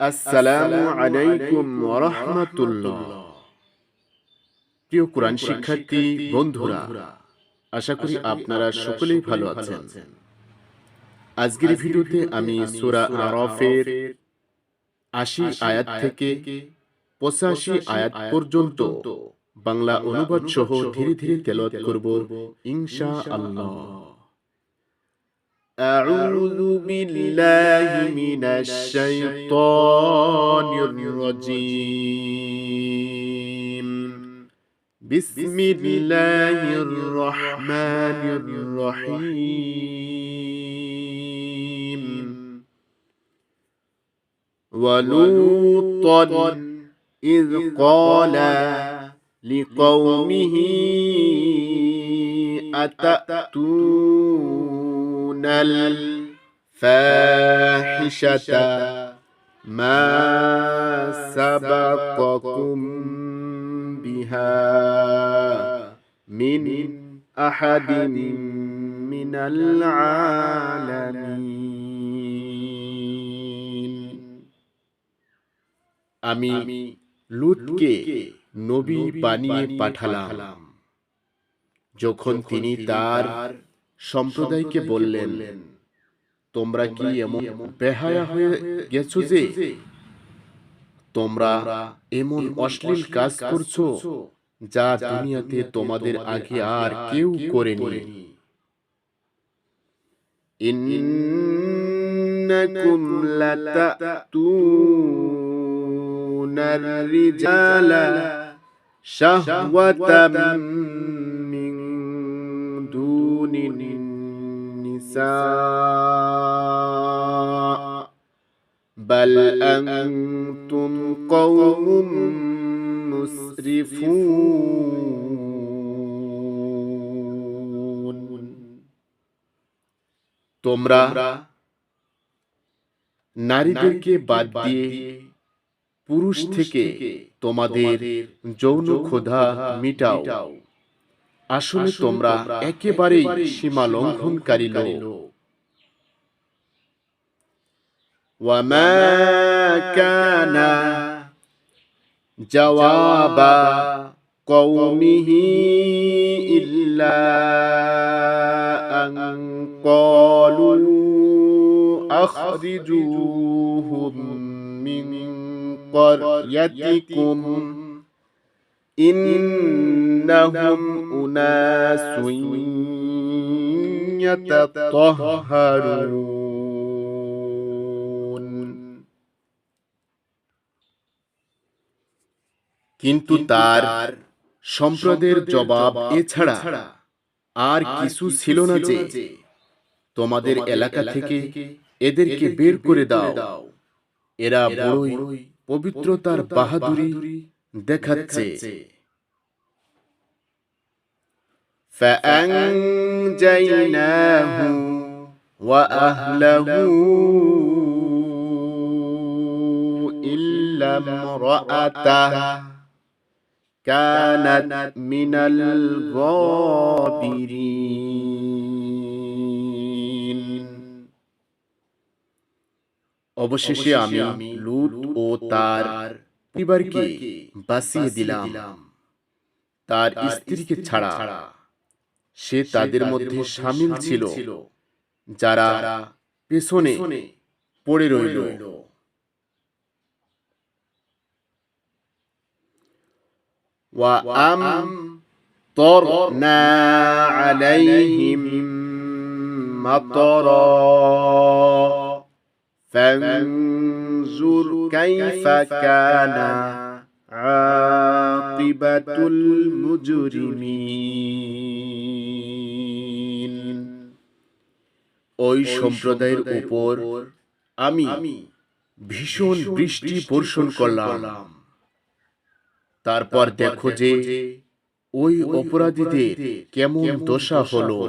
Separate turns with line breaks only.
আসসালামু আলাইকুম ওরহমতুল্লাহ প্রিয় কোরআন শিক্ষার্থী বন্ধুরা আশা করি আপনারা সকলেই ভালো আছেন। আজকের ভিডিওতে আমি সূরা আরাফের আশি আয়াত থেকে পঁচাশি আয়াত পর্যন্ত বাংলা অনুবাদ সহ ধীরে ধীরে তেলাওয়াত করব ইনশা আল্লাহ أعوذ بالله من الشيطان الرجيم. بسم الله الرحمن الرحيم. ولوطا إذ قال لقومه أتأتون الفاحشة ما سبقكم بها من أحد من العالمين আমি লুতকে নবী বানিয়ে পাঠালাম যখন তিনি তার সম্প্রদায়কে বললেন তোমরা কি এমন বেহায়া হয়ে গেছো যে তোমরা এমন অশ্লীল কাজ করছো যা দুনিয়াতে তোমাদের আগে আর কেউ করেনি إنكم لتأتون الرجال شهوة من دون النساء بل أنتم قوم مسرفون তোমরা নারীদেরকে বাদ দিয়ে পুরুষ থেকে তোমাদের যৌন ক্ষুধা মিটাও আসলে তোমরা একেবারেই সীমা লঙ্ঘনকারী লোক وما كان جواب قومه إلا أن قالوا أخرجوهم من قريتكم إنهم أناس يتطهرون কিন্তু তার সম্প্রদায়ের জবাব এছাড়া আর কিছু ছিল না যে তোমাদের এলাকা থেকে এদেরকে বের করে দাও এরা বড়ই পবিত্রতার বাহাদুরি দেখাচ্ছে فأنجيناه وأهله إلا امرأته كانت من الغابرين অবশেষে আমি লুত ও তার পরিবারকে বাঁচিয়ে দিলাম তার স্ত্রীকে ছাড়া সে তাদের মধ্যে সামিল ছিল যারা পেছনে পড়ে রইল وأمطرنا عليهم مطرا فانظر كيف كان عاقبة المجرمين ওই সম্প্রদায়ের উপর আমি ভীষণ বৃষ্টি বর্ষণ করলাম তারপর দেখো যে ওই অপরাধীদের কেমন দশা হলো